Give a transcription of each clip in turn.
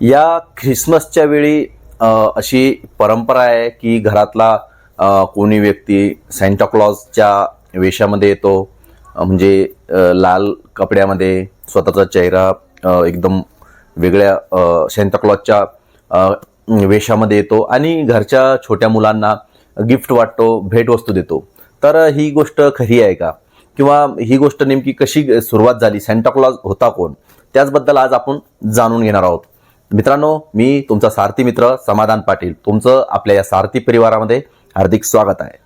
या ख्रिसमसच्या वेळी अशी परंपरा आहे की घरातला कोणी व्यक्ती सँटाक्लॉजच्या वेशामध्ये येतो म्हणजे लाल कपड्यामध्ये स्वतःचा चेहरा एकदम वेगळ्या अ, सँटाक्लॉजच्या वेशामध्ये येतो आणि घरच्या छोट्या मुलांना गिफ्ट वाटतो भेटवस्तू देतो. तर ही गोष्ट खरी आहे का? किंवा ही गोष्ट नेमकी कशी सुरुवात झाली? सँटाक्लॉज होता कोण? त्याचबद्दल आज आपण जाणून घेणार आहोत. मित्रांनो मी तुमचा सारथी मित्र समाधान पाटील. तुमचं आपल्या या सारथी परिवारामध्ये हार्दिक स्वागत आहे.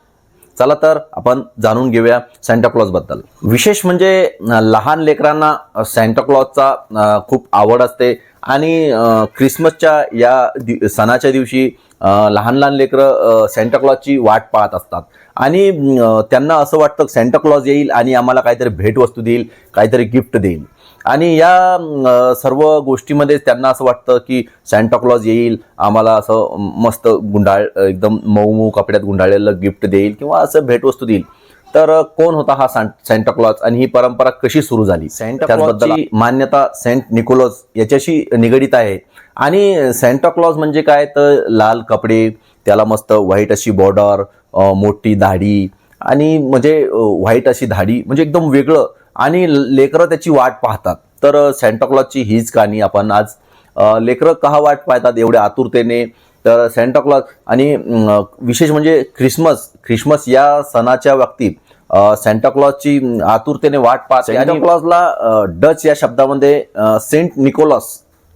चला तर आपण जाणून घेऊया सँटाक्लॉजबद्दल विशेष म्हणजे लहान लेकरांना सँटाक्लॉजचा खूप आवड असते. आणि ख्रिसमसच्या या दि सणाच्या दिवशी लहान लहान लेकरं सँटाक्लॉजची वाट पाहत असतात. आणि त्यांना असं वाटतं सँटाक्लॉज येईल आणि आम्हाला काहीतरी भेटवस्तू देईल काहीतरी गिफ्ट देईल. आणि या सर्व गोष्टीमध्ये त्यांना असं वाटतं की सँटाक्लॉज येईल आम्हाला असं मस्त गुंडाळ एकदम मऊ मऊ कपड्यात गुंडाळलेलं गिफ्ट देईल किंवा असं भेटवस्तू देईल. तर कोण होता हा सँटाक्लॉज आणि ही परंपरा कशी सुरू झाली? त्याचबद्दल मान्यता सेंट निकोलस याच्याशी निगडीत आहे. आणि सँटाक्लॉज म्हणजे काय? तर लाल कपडे त्याला मस्त व्हाईट अशी बॉर्डर मोठी दाढी आणि म्हणजे व्हाईट अशी दाढी म्हणजे एकदम वेगळं आणि लेकरं त्याची वाट पाहतात. तर सँटाक्लॉजची हीच कहाणी आपण आज लेकरं का वाट पाहतात एवढ्या आतुरतेने. तर सँटाक्लॉज आणि विशेष म्हणजे ख्रिसमस ख्रिसमस या सणाच्या बाबतीत सँटाक्लॉजची आतुरतेने वाट पाहते सँटाक्लॉजला डच या शब्दामध्ये सेंट निकोलस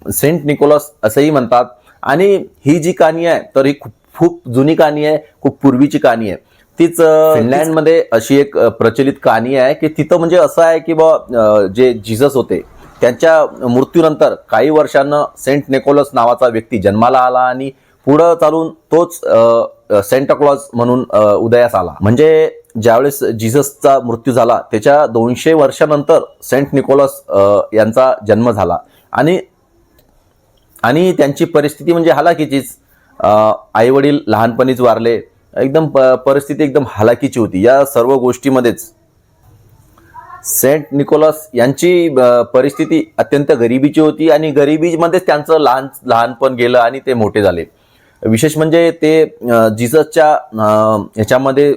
सेंट निकोलस असंही म्हणतात. आणि ही जी कहाणी आहे तर ही खूप खूप जुनी कहाणी आहे खूप पूर्वीची कहाणी आहे. तीच फिनलँडमध्ये अशी एक प्रचलित कहाणी आहे की तिथं म्हणजे असं आहे की बा जे जिजस होते त्यांच्या मृत्यूनंतर काही वर्षांनं सेंट निकोलस नावाचा व्यक्ती जन्माला आला आणि पुढं चालून तोच अ, सेंटाक्लॉज म्हणून उदयास आला. म्हणजे ज्यावेळेस जिजसचा मृत्यू झाला त्याच्या दोनशे वर्षानंतर सेंट निकोलस यांचा जन्म झाला. आणि आणि त्यांची परिस्थिती म्हणजे हलाखीचीच आई वडील लहानपणीच वारले. एकदम प- परिस्थिती एकदम हालाकीची होती. या सर्व गोष्टीमध्येच सेंट निकोलस यांची परिस्थिती अत्यंत गरिबीची होती आणि गरिबीमध्येच त्यांचं लहान लहानपण गेलं आणि ते मोठे झाले. विशेष म्हणजे ते जिजसच्या ह्याच्यामध्ये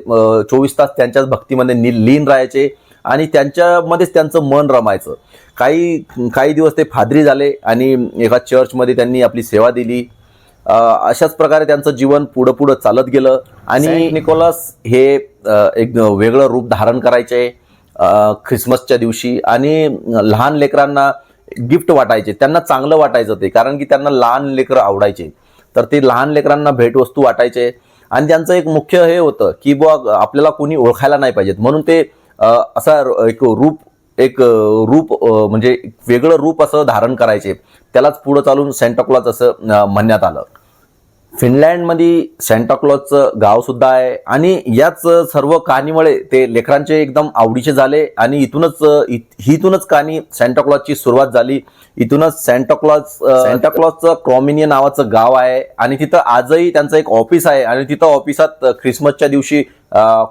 चोवीस तास त्यांच्याच भक्तीमध्ये नि लीन राहायचे आणि त्यांच्यामध्येच त्यांचं मन रमायचं. काही काही दिवस ते फादरी झाले आणि एका चर्चमध्ये त्यांनी आपली सेवा दिली. अशाच प्रकारे त्यांचं जीवन पुढं पुढं चालत गेलं. आणि निकोलस हे एक वेगळं रूप धारण करायचे ख्रिसमसच्या दिवशी. आणि लहान लेकरांना गिफ्ट वाटायचे त्यांना चांगलं वाटायचं ते कारण की त्यांना लहान लेकरं आवडायचे. तर ते लहान लेकरांना भेटवस्तू वाटायचे. आणि त्यांचं एक मुख्य हे होतं की बुवा आपल्याला कोणी ओळखायला नाही पाहिजेत. म्हणून ते असा एक रूप एक रूप म्हणजे वेगळं रूप असं धारण करायचे. त्यालाच पुढं चालून सँटाक्लॉज असं म्हणण्यात आलं. फिनलँडमध्ये सँटाक्लॉजचं गाव सुद्धा आहे आणि याच सर्व कहाणीमुळे ते लेकरांचे एकदम आवडीचे झाले आणि इथूनच इत- हिथूनच कहाणी सँटाक्लॉजची सुरुवात झाली. इथूनच सँटाक्लॉज सँटाक्लॉजचं क्रॉमिनिय नावाचं गाव आहे आणि तिथं आजही त्यांचं एक ऑफिस आहे आणि तिथं ऑफिसात ख्रिसमसच्या दिवशी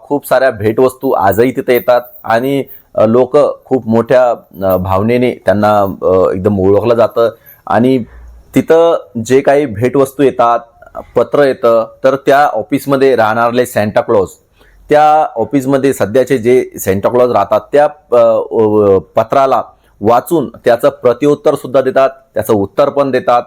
खूप साऱ्या भेटवस्तू आजही तिथे येतात आणि लोक खूप मोठ्या भावनेने त्यांना एकदम ओळखलं जातं. आणि तिथं जे काही भेटवस्तू येतात पत्र येतं तर त्या ऑफिसमध्ये राहणारले सँटाक्लॉज त्या ऑफिसमध्ये सध्याचे जे सँटाक्लॉज राहतात त्या पत्राला वाचून त्याचं प्रतिउत्तरसुद्धा देतात त्याचं उत्तर पण देतात.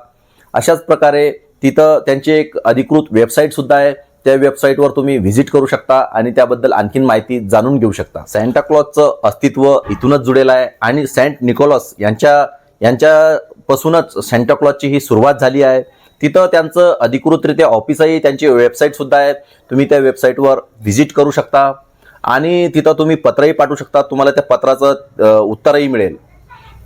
अशाच प्रकारे तिथं त्यांची एक अधिकृत वेबसाईटसुद्धा आहे. त्या वेबसाईटवर तुम्ही व्हिजिट करू शकता आणि त्याबद्दल आणखीन माहिती जाणून घेऊ शकता. सँटाक्लॉजचं अस्तित्व इथूनच जुळेलं आहे आणि सेंट निकोलस यांच्या यांच्यापासूनच सँटाक्लॉजची ही सुरुवात झाली आहे. तिथं त्यांचं अधिकृतरित्या ऑफिसही त्यांची वेबसाईटसुद्धा आहेत आहे. तुम्ही त्या वेबसाईटवर व्हिजिट करू शकता. आणि तिथं तुम्ही पत्रही पाठवू शकता. तुम्हाला त्या पत्राचं उत्तरही मिळेल.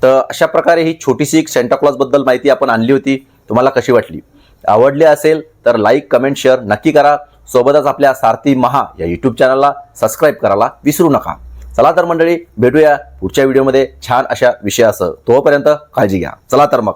तर अशा प्रकारे ही छोटीशी एक सेंटाक्लॉजबद्दल माहिती आपण आणली होती. तुम्हाला कशी वाटली? आवडले असेल तर लाईक कमेंट शेअर नक्की करा. सोबतच आपल्या सारथी महा या यूट्यूब चॅनलला सबस्क्राईब करायला विसरू नका. चला तर मंडळी भेटूया पुढच्या व्हिडिओमध्ये छान अशा विषयासह तोपर्यंत काळजी घ्या. चला तर मग.